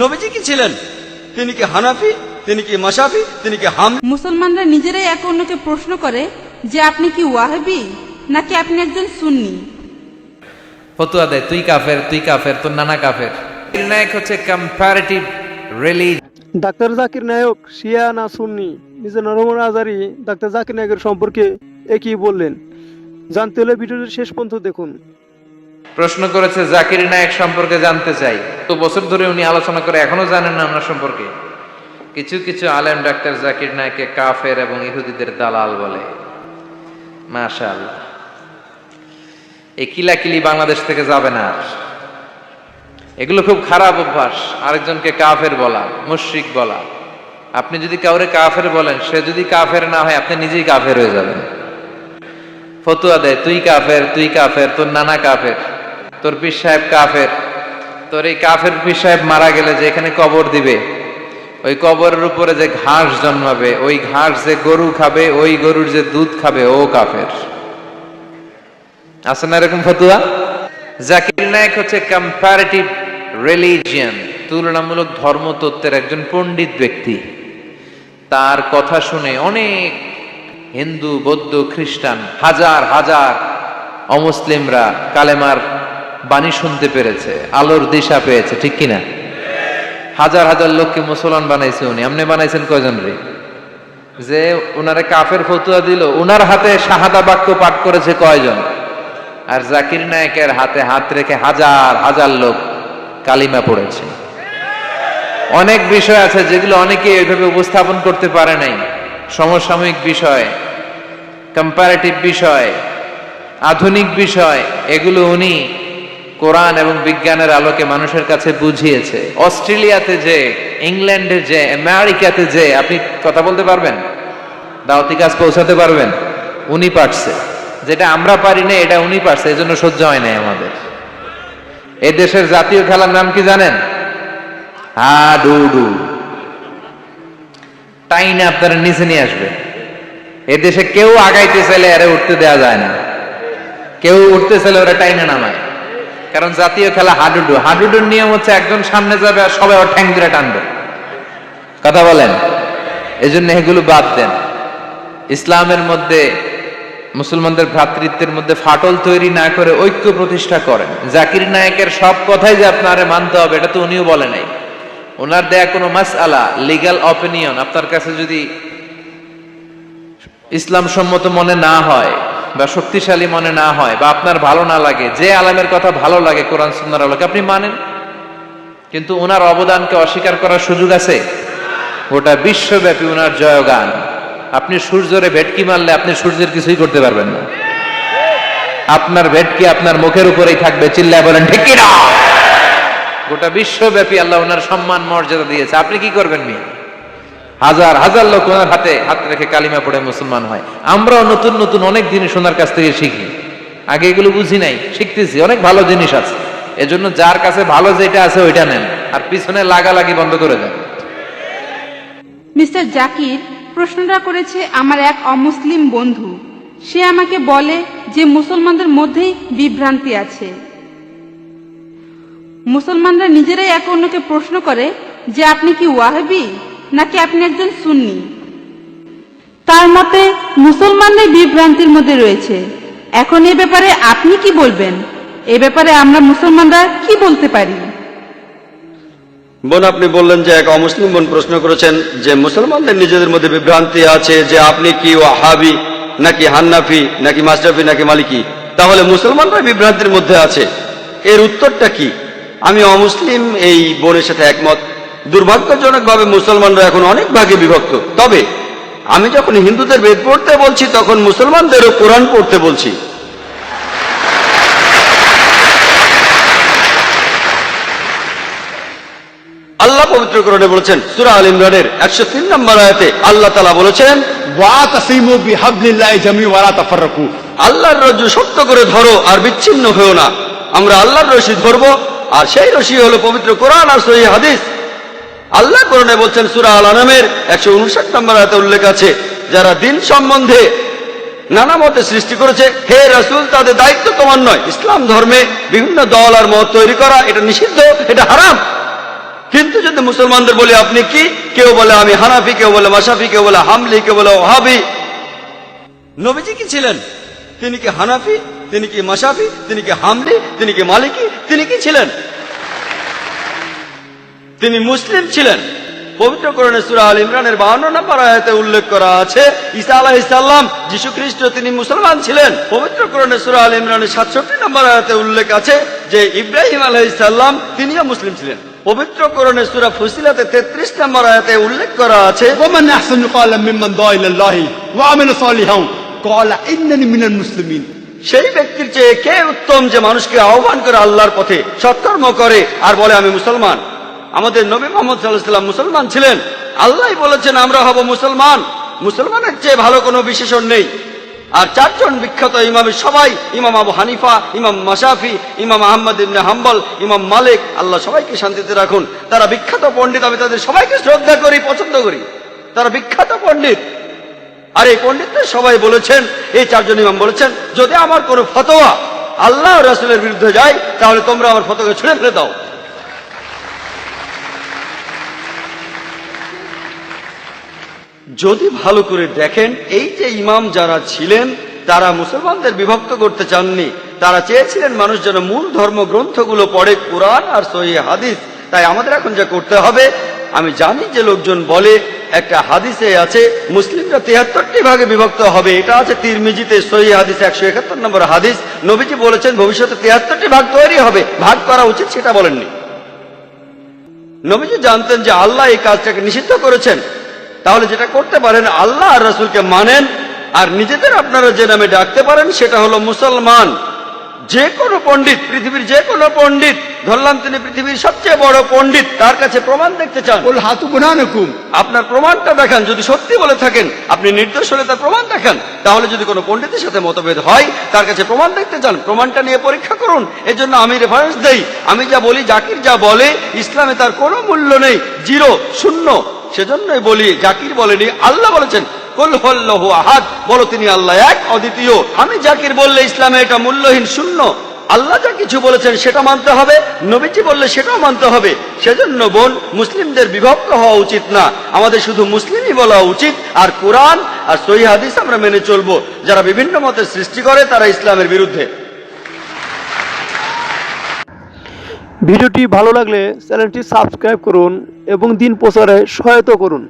নবীজি কি ছিলেন? তিনি কি হানাফি? তিনি কি মাসাফি তিনি কি হাম মুসলমানরা নিজেরাই এক অন্যকে প্রশ্ন করে যে আপনি কি ওয়াহাবি নাকি আপনি একজন সুন্নি? ফতুয়া দেয় তুই কাফের তুই কাফের তোর নানা কাফের। নির্ণায়ক হচ্ছে comparative religion doctor Zakir Naik শিয়া না সুন্নি? নিজের নরমর আজারি ডাক্তার জাকির নায়কের সম্পর্কে একই বললেন। জানতে হলে ভিডিওটি শেষ পর্যন্ত দেখুন। প্রশ্ন করেছে, জাকির নায়ক সম্পর্কে জানতে চাই। তো বছর ধরে উনি আলোচনা করে এখনও জানেন না ওনার সম্পর্কে। কিছু কিছু আলেম ডাক্তার জাকির নায়ককে কাফের এবং ইহুদিদের দালাল বলে। মাশাআল্লাহ। এই কিলাকিলি বাংলাদেশ থেকে যাবে না এগুলো খুব খারাপ অভ্যাস, আরেকজনকে কাফের বলা, মুশরিক বলা। আপনি যদি কাউরে কাফের বলেন, সে যদি কাফের না হয়, আপনি নিজেই কাফের হয়ে যাবেন। ফতুয়া দেয়, তুই কাফের তুই কাফের, তোর নানা কাফের। তোর পীর সাহেব কাফের। তোর এই কাফের পীর সাহেব মারা গেলে যে এখানে কবর দিবে, ওই কবরের উপরে যে ঘাস জন্মাবে, ওই ঘাস যে গরু খাবে, ওই গরুর যে দুধ খাবে, ও কাফের। আছে না এরকম ফতুয়া? জাকির নায়ক হচ্ছে কম্পারেটিভ রিলিজিয়ান তুলনামূলক ধর্মতত্ত্বের একজন পণ্ডিত ব্যক্তি। তার কথা শুনে অনেক হিন্দু, বৌদ্ধ, খ্রিস্টান, হাজার হাজার অমুসলিমরা কালেমার বাণী শুনতে পেরেছে, আলোর দিশা পেয়েছে, ঠিক কিনা? হাজার হাজার লোককে মুসলমান বানাইছে উনি। আমনে বানাইছেন কয়জন রে? যে উনারে কাফের ফতুয়া দিল, উনার হাতে শাহাদা বাক্য পাঠ করেছে কয়জন? আর জাকির নায়কের হাতে হাত রেখে হাজার হাজার লোক কালিমা পড়েছে। অনেক বিষয় আছে যেগুলো অনেকে এইভাবে উপস্থাপন করতে পারে নাই। সমসাময়িক বিষয় কম্পারেটিভ বিষয়, আধুনিক বিষয়, এগুলো উনি কোরআন এবং বিজ্ঞানের আলোকে মানুষের কাছে বুঝিয়েছে। অস্ট্রেলিয়াতে যে, ইংল্যান্ডে যে, আমেরিকাতে যে, আপনি কথা বলতে পারবেন? দাওয়াতি কাজ পৌঁছাতে পারবেন? উনি পারছে। যেটা আমরা পারি না, এটা উনি পারছে। এজন্য সহ্য হয় নাই আমাদের। এ দেশের জাতীয় খেলার নাম কি জানেন? হাডুডু। টাইনে আপনারা নিচে নিয়ে আসবে এদেশে কেউ আগাইতে চাইলে আরে উঠতে দেয়া যায় না। কেউ উঠতে চাইলে ওরা টাইনে নামায়। কারণ জাতীয় খেলা হাডুডু। হাডুডুর নিয়ম হচ্ছে একজন সামনে যাবে আর সবাই ওর ঠ্যাং ধরে টানবে। কথা বলেন? এজন্য এগুলো বাদ দেন। ইসলামের মধ্যে, মুসলমানদের ভ্রাতৃত্বের মধ্যে ফাটল তৈরি না করে ঐক্য প্রতিষ্ঠা করেন। জাকির নায়কের সব কথাই যে আপনারে মানতে হবে, এটা তো উনিও বলে নাই। ওনার দেয়া কোনো মাস আলা লিগাল অপিনিয়ন আপনার কাছে যদি ইসলাম সম্মত মনে না হয় বা শক্তিশালী মনে না হয় বা আপনার ভালো না লাগে, যে আলামের কথা ভালো লাগে কোরআন সুন্নার আলোকে, আপনি মানেন। কিন্তু ওনার অবদানকে অস্বীকার করার সুযোগ আছে? গোটা বিশ্বব্যাপী ওনার জয়গান। আপনি সূর্যরে ভেটকি মারলে আপনি সূর্যের কিছুই করতে পারবেন না। আপনার ভেটকি আপনার মুখের উপরেই থাকবে, চিল্লায় বলেন, ঠিক না গোটা বিশ্বব্যাপী আল্লাহ ওনার সম্মান মর্যাদা দিয়েছে। আপনি কি করবেন মি হাজার হাজার লোক ওনার হাতে হাত রেখে কালিমা পড়ে মুসলমান হয়। আমরাও নতুন নতুন অনেক জিনিস ওনার কাছ থেকে শিখি। আগে এগুলো বুঝি নাই, শিখতেছি, অনেক ভালো জিনিস আছে। এজন্য যার কাছে ভালো যেটা আছে ওইটা নেন, আর পিছনে লাগালাগি বন্ধ করে দেন। মিস্টার জাকির প্রশ্নটা করেছে আমার এক অমুসলিম বন্ধু। সে আমাকে বলে যে মুসলমানদের মধ্যেই বিভ্রান্তি আছে। মুসলমানরা নিজেরাই এক অন্যকে প্রশ্ন করে যে, আপনি কি ওয়াহাবি? নাকি আপনি একজন সুন্নি? তার মতে, মুসলমানদের বিভ্রান্তির মধ্যে রয়েছে। এখন এ ব্যাপারে আপনি কি বলবেন? এ ব্যাপারে আমরা মুসলমানরা কি বলতে পারি? বোন, আপনি বললেন যে এক অমুসলিম বোন প্রশ্ন করেছেন যে মুসলমানদের নিজেদের মধ্যে বিভ্রান্তি আছে যে আপনি কি ওয়াহাবি নাকি হান্নাফি নাকি মাসরাফি নাকি মালিকি? তাহলে মুসলমানরা বিভ্রান্তির মধ্যে আছে। এর উত্তরটা কি? আমি অমুসলিম এই বোনের সাথে একমত। দুর্ভাগ্যজনকভাবে মুসলমানরা এখন অনেক ভাগে বিভক্ত। তবে আমি যখন হিন্দুদের বেদ পড়তে বলছি তখন মুসলমানদেরও কোরআন পড়তে বলছি। আল্লাহ পবিত্র কোরআনে বলেছেন সুরা আল ইমরানের একশো তিন নম্বর আয়াতে আল্লাহ তালা বলেছেন আল্লাহর রজ্জু শক্ত করে ধরো আর বিচ্ছিন্ন হয়েও না। আমরা আল্লাহর রশি ধরবো আর সেই রশি হলো পবিত্র কোরআন আর সহি হাদিস। আল্লাহ কোরআনে বলছেন সুরা আল আনামের একশো উনষাট নম্বর আয়াতে উল্লেখ আছে, যারা দিন সম্বন্ধে নানা মতে সৃষ্টি করেছে, হে রাসূল, তাদের দায়িত্ব তোমার নয়। ইসলাম ধর্মে বিভিন্ন দল আর মত তৈরি করা, এটা নিষিদ্ধ, এটা হারাম। কিন্তু যদি মুসলমানদের বলি, আপনি কি? কেউ বলে আমি হানাফি, কেউ বলে মাসাফি কেউ বলে হামলি, কেউ বলে ওহাবি। নবীজি কি ছিলেন? তিনি কি হানাফি, তিনি কি মাসাফি তিনি কি হামলি, তিনি কি মালিকি, তিনি কি ছিলেন? তিনি মুসলিম ছিলেন। পবিত্র করণে সুরা আল ইমরানের বাহান্ন নম্বর আয়াতে উল্লেখ করা আছে ইসা আলাহ ইসাল্লাম যিশু খ্রিস্ট তিনি মুসলমান ছিলেন। পবিত্র করণে সুরা আল ইমরানের সাতষট্টি নম্বর আয়াতে উল্লেখ আছে যে ইব্রাহিম আলাহ ইসাল্লাম তিনিও মুসলিম ছিলেন। পবিত্র করণে সুরা ফুসিলাতে তেত্রিশ নম্বর আয়াতে উল্লেখ করা আছে সেই ব্যক্তির চেয়ে কে উত্তম যে মানুষকে আহ্বান করে আল্লাহর পথে সৎকর্ম করে আর বলে আমি মুসলমান। আমাদের নবী মোহাম্মদ সাল্লাহাম মুসলমান ছিলেন। আল্লাহ বলেছেন, আমরা হব মুসলমান। মুসলমানের চেয়ে ভালো কোনো বিশেষণ নেই। আর চারজন বিখ্যাত ইমামের সবাই, ইমাম আবু হানিফা, ইমাম মাসাফি ইমাম আহমদ ইবনে হাম্বল, ইমাম মালিক, আল্লাহ সবাইকে শান্তিতে রাখুন। তারা বিখ্যাত পণ্ডিত, আমি তাদের সবাইকে শ্রদ্ধা করি, পছন্দ করি। তারা বিখ্যাত পণ্ডিত। আর এই পণ্ডিতদের সবাই বলেছেন, এই চারজন ইমাম বলেছেন, যদি আমার কোনো ফতোয়া আল্লাহ রাসুলের বিরুদ্ধে যায়, তাহলে তোমরা আমার ফতোকে ছুঁড়ে ফেলে দাও। যদি ভালো করে দেখেন, এই যে ইমাম যারা ছিলেন, তারা মুসলমানদের বিভক্ত করতে চাননি। তারা চেয়েছিলেন মানুষ যেন মূল ধর্মগ্রন্থগুলো পড়ে, কোরআন আর সহি হাদিস। তাই আমাদের এখন যা করতে হবে, আমি জানি যে লোকজন বলে, একটা হাদিসে আছে, মুসলিমরা তিয়াত্তরটি ভাগে বিভক্ত হবে। এটা আছে তিরমিজিতে সহি হাদিস একশো একাত্তর নম্বর হাদিস। নবীজি বলেছেন, ভবিষ্যতে তিয়াত্তরটি ভাগ তৈরি হবে। ভাগ করা উচিত সেটা বলেননি। নবীজি জানতেন যে আল্লাহ এই কাজটাকে নিষিদ্ধ করেছেন। তাহলে যেটা করতে পারেন আল্লাহ আর রসুলকে মানেন আর নিজেদের আপনারা যে নামে ডাকতে পারেন সেটা হলো মুসলমান। যে কোনো পণ্ডিত পৃথিবীর যে কোনো পণ্ডিত ধরলাম তিনি পৃথিবীর সবচেয়ে বড় পণ্ডিত তার কাছে প্রমাণ দেখতে চান। ওল হাতু বুনানুকুম আপনার প্রমাণটা দেখান যদি সত্যি বলে থাকেন আপনি নির্দোষ হলে তার প্রমাণ দেখান। তাহলে যদি কোনো পণ্ডিতের সাথে মতভেদ হয় তার কাছে প্রমাণ দেখতে চান প্রমাণটা নিয়ে পরীক্ষা করুন। এর জন্য আমি রেফারেন্স দেই। আমি যা বলি জাকির যা বলে ইসলামে তার কোনো মূল্য নেই। জিরো শূন্য। সেজন্যই বলি, জাকির বলেনি, আল্লাহ বলেছেন, কুল আহাদ বলো তিনি আল্লাহ এক, অদ্বিতীয়। আমি জাকির বললে ইসলামে এটা মূল্যহীন শূন্য। আল্লাহ যা কিছু বলেছেন সেটা মানতে হবে, নবীজি বললে সেটাও মানতে হবে। সেজন্য বোন, মুসলিমদের বিভক্ত হওয়া উচিত না। আমাদের শুধু মুসলিমই বলা উচিত, আর কোরআন আর সহি হাদিস আমরা মেনে চলবো। যারা বিভিন্ন মতের সৃষ্টি করে, তারা ইসলামের বিরুদ্ধে। ভিডিওটি ভালো লাগলে চ্যানেলটি সাবস্ক্রাইব করুন এবং দিন প্রচারে সহায়তা করুন।